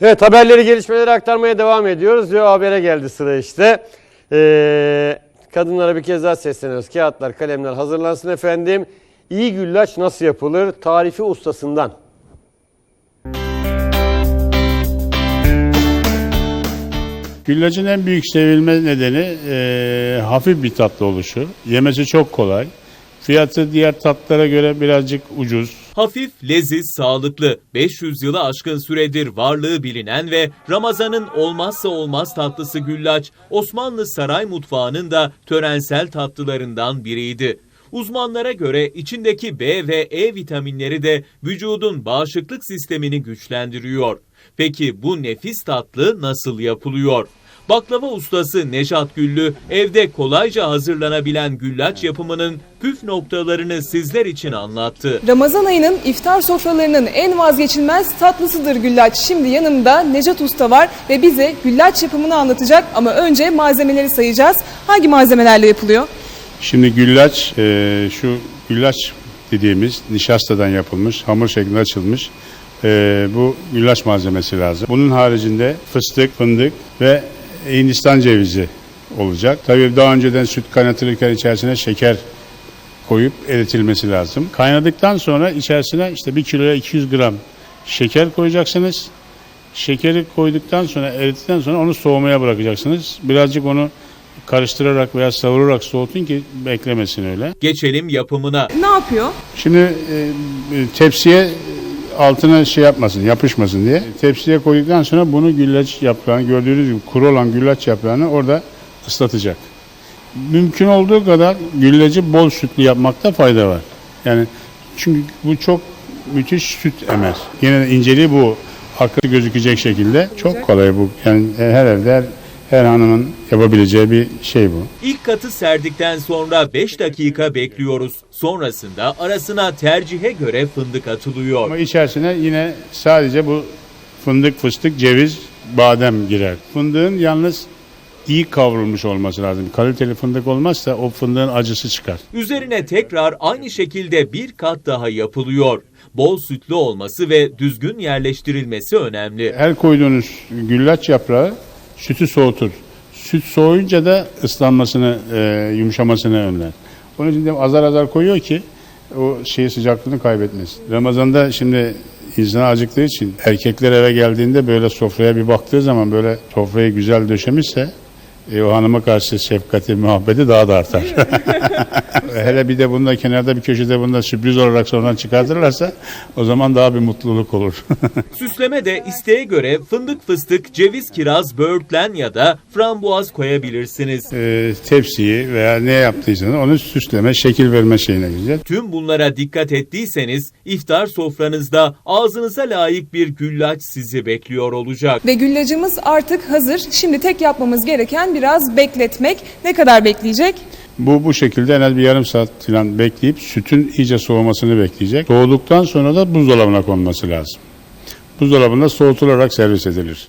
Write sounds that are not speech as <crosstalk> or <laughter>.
Evet haberleri gelişmeleri aktarmaya devam ediyoruz ve habere geldi sıra işte. Ee, kadınlara bir kez daha sesleniyoruz. Kağıtlar kalemler hazırlansın efendim. İyi güllaç nasıl yapılır? Tarifi ustasından. Güllacın en büyük sevilme nedeni e, hafif bir tatlı oluşu. Yemesi çok kolay. Fiyatı diğer tatlara göre birazcık ucuz. Hafif, leziz, sağlıklı, 500 yılı aşkın süredir varlığı bilinen ve Ramazan'ın olmazsa olmaz tatlısı güllaç, Osmanlı saray mutfağının da törensel tatlılarından biriydi. Uzmanlara göre içindeki B ve E vitaminleri de vücudun bağışıklık sistemini güçlendiriyor. Peki bu nefis tatlı nasıl yapılıyor? Baklava ustası Nejat Güllü evde kolayca hazırlanabilen güllaç yapımının püf noktalarını sizler için anlattı. Ramazan ayının iftar sofralarının en vazgeçilmez tatlısıdır güllaç. Şimdi yanımda Necat Usta var ve bize güllaç yapımını anlatacak ama önce malzemeleri sayacağız. Hangi malzemelerle yapılıyor? Şimdi güllaç, e, şu güllaç dediğimiz nişastadan yapılmış, hamur şeklinde açılmış e, bu güllaç malzemesi lazım. Bunun haricinde fıstık, fındık ve Hindistan cevizi olacak. Tabii daha önceden süt kaynatılırken içerisine şeker koyup eritilmesi lazım. Kaynadıktan sonra içerisine işte 1 kiloya 200 gram şeker koyacaksınız. Şekeri koyduktan sonra erittikten sonra onu soğumaya bırakacaksınız. Birazcık onu karıştırarak veya savurarak soğutun ki beklemesin öyle. Geçelim yapımına. Ne yapıyor? Şimdi e, tepsiye e, altına şey yapmasın, yapışmasın diye. Tepsiye koyduktan sonra bunu güllaç yaprağını gördüğünüz gibi kuru olan güllaç yaprağını orada ıslatacak. Mümkün olduğu kadar güllacı bol sütlü yapmakta fayda var. Yani çünkü bu çok müthiş süt emer. Yine de inceliği bu. Hakkı gözükecek şekilde. Çok kolay bu. Yani her evde her, her hanımın yapabileceği bir şey bu. İlk katı serdikten sonra 5 dakika bekliyoruz. Sonrasında arasına tercihe göre fındık atılıyor. Ama içerisine yine sadece bu fındık, fıstık, ceviz, badem girer. Fındığın yalnız iyi kavrulmuş olması lazım. Kaliteli fındık olmazsa o fındığın acısı çıkar. Üzerine tekrar aynı şekilde bir kat daha yapılıyor. Bol sütlü olması ve düzgün yerleştirilmesi önemli. Her koyduğunuz güllaç yaprağı sütü soğutur. Süt soğuyunca da ıslanmasını, e, yumuşamasını önler. Onun için de azar azar koyuyor ki o şey sıcaklığını kaybetmesin. Ramazan'da şimdi insan acıktığı için erkekler eve geldiğinde böyle sofraya bir baktığı zaman böyle sofrayı güzel döşemişse e, o hanıma karşı şefkati, muhabbeti daha da artar. <laughs> Hele bir de bunda kenarda bir köşede bunda sürpriz olarak sonradan çıkartırlarsa o zaman daha bir mutluluk olur. <laughs> Süsleme de isteğe göre fındık fıstık, ceviz kiraz, böğürtlen ya da frambuaz koyabilirsiniz. e, tepsiyi veya ne yaptıysanız onu süsleme, şekil verme şeyine güzel. Tüm bunlara dikkat ettiyseniz iftar sofranızda ağzınıza layık bir güllaç sizi bekliyor olacak. Ve güllacımız artık hazır. Şimdi tek yapmamız gereken biraz bekletmek. Ne kadar bekleyecek? Bu bu şekilde en az bir yarım saat falan bekleyip sütün iyice soğumasını bekleyecek. Soğuduktan sonra da buzdolabına konması lazım. Buzdolabında soğutularak servis edilir.